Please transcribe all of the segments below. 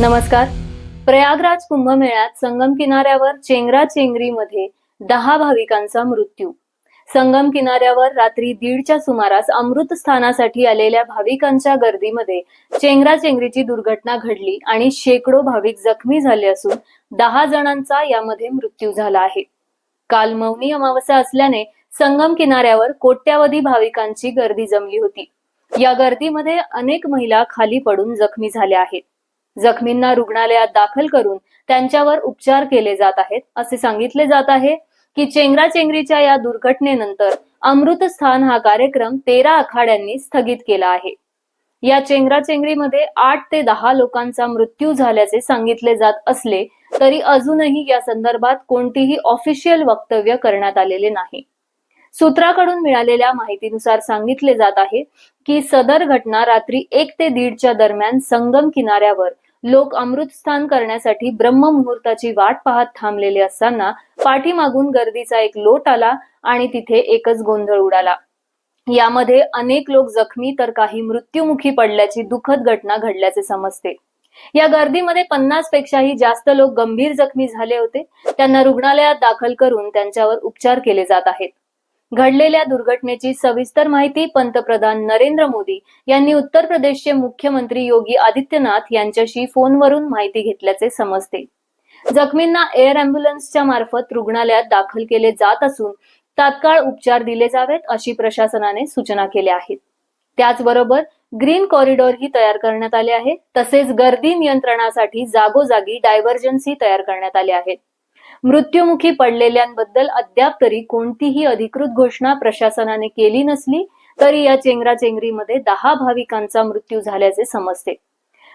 नमस्कार. प्रयागराज कुंभमेळ्यात संगम किनाऱ्यावर चेंगरा चेंगरीमध्ये दहा भाविकांचा मृत्यू. संगम किनाऱ्यावर रात्री दीडच्या सुमारास अमृत स्थानासाठी आलेल्या भाविकांच्या गर्दीमध्ये चेंगरा चेंगरीची दुर्घटना घडली आणि शेकडो भाविक जखमी झाले असून दहा जणांचा यामध्ये मृत्यू झाला आहे. काल मौनी अमावस्या असल्याने संगम किनाऱ्यावर कोट्यावधी भाविकांची गर्दी जमली होती. या गर्दीमध्ये अनेक महिला खाली पडून जखमी झाल्या आहेत. जखमींना रुग्णालयात दाखल करून त्यांच्यावर उपचार केले जात आहेत. असे सांगितले जात आहे की चेंगराचेंगरीच्या या दुर्घटनेनंतर अमृतस्थान हा कार्यक्रम तेरा आखाड्यांनी स्थगित केला आहे. या चेंगराचेंगरीमध्ये आठ ते दहा लोकांचा मृत्यू झाल्याचे सांगितले जात असले तरी अजूनही या संदर्भात कोणतीही ऑफिशियल वक्तव्य करण्यात आलेले नाही. सूत्राकडून मिळालेल्या माहितीनुसार सांगितले जात आहे की सदर घटना रात्री एक ते दीडच्या दरम्यान संगम किनाऱ्यावर लोक अमृतस्थान करण्यासाठी ब्रह्ममुहूर्ताची वाट पाहत थांबलेले असताना पाठीमागून गर्दीचा एक लोट आला आणि तिथे एकच गोंधळ उडाला. यामध्ये अनेक लोक जखमी तर काही मृत्युमुखी पडल्याची दुःखद घटना घडल्याचे समजते. या गर्दीमध्ये पन्नास पेक्षाही जास्त लोक गंभीर जखमी झाले होते. त्यांना रुग्णालयात दाखल करून त्यांच्यावर उपचार केले जात आहेत. घडलेल्या दुर्घटनेची सविस्तर माहिती पंतप्रधान नरेंद्र मोदी यांनी उत्तर प्रदेशचे मुख्यमंत्री योगी आदित्यनाथ यांच्याशी फोनवरून माहिती घेतल्याचे समजते. जखमींना एअर अँब्युलन्सच्या मार्फत रुग्णालयात दाखल केले जात असून तात्काळ उपचार दिले जावेत अशी प्रशासनाने सूचना केल्या आहेत. त्याचबरोबर ग्रीन कॉरिडॉर ही तयार करण्यात आले आहे तसेच गर्दी नियंत्रणासाठी जागोजागी डायव्हर्जन्सी तयार करण्यात आले आहेत मृत्युमुखी पडलेल्यांबद्दल अद्याप तरी कोणतीही अधिकृत घोषणा प्रशासनाने केली नसली तरी या चेंगराचेंगरीमध्ये दहा भाविकांचा मृत्यू झाल्याचे समजते.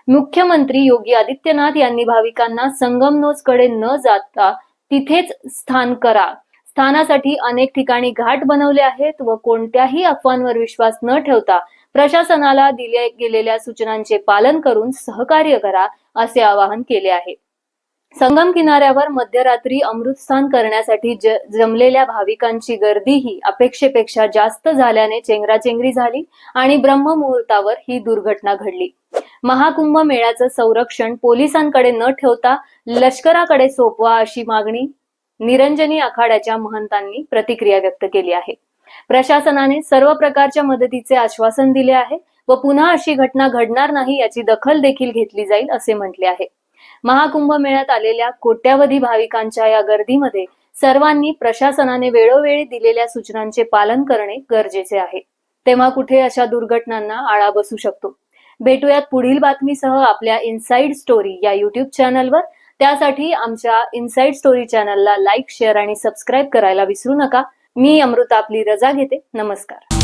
मुख्यमंत्री योगी आदित्यनाथ यांनी भाविकांना संगमनोजकडे न जाता तिथेच स्थान करा. स्थानासाठी अनेक ठिकाणी घाट बनवले आहेत व कोणत्याही अफवांवर विश्वास न ठेवता प्रशासनाला दिल्या गेलेल्या सूचनांचे पालन करून सहकार्य करा असे आवाहन केले आहे. संगम किनाऱ्यावर मध्यरात्री अमृतस्थान करण्यासाठी ज जमलेल्या भाविकांची गर्दी ही अपेक्षेपेक्षा जास्त झाल्याने चेंगराचेंगरी झाली आणि ब्रह्ममुहूर्तावर ही दुर्घटना घडली. महाकुंभ मेळ्याचं संरक्षण पोलिसांकडे न ठेवता लष्कराकडे सोपवा अशी मागणी निरंजनी आखाड्याच्या महंतांनी प्रतिक्रिया व्यक्त केली आहे. प्रशासनाने सर्व प्रकारच्या मदतीचे आश्वासन दिले आहे व पुन्हा अशी घटना घडणार नाही याची दखल देखील घेतली जाईल असे म्हटले आहे. महाकुंभ मेळ्यात आलेल्या कोट्यावधी भाविकांच्या या गर्दीमध्ये सर्वांनी प्रशासनाने वेळोवेळी दिलेल्या सूचनांचे पालन करणे गरजेचे आहे. तेव्हा कुठे अशा दुर्घटनांना आळा बसू शकतो? भेटूयात पुढील बातमीसह आपल्या इनसाइड स्टोरी या युट्यूब चॅनलवर त्यासाठी आमच्या इनसाइड स्टोरी चॅनलला लाईक शेअर आणि सबस्क्राईब करायला विसरू नका. मी अमृता आपली रजा घेते. नमस्कार.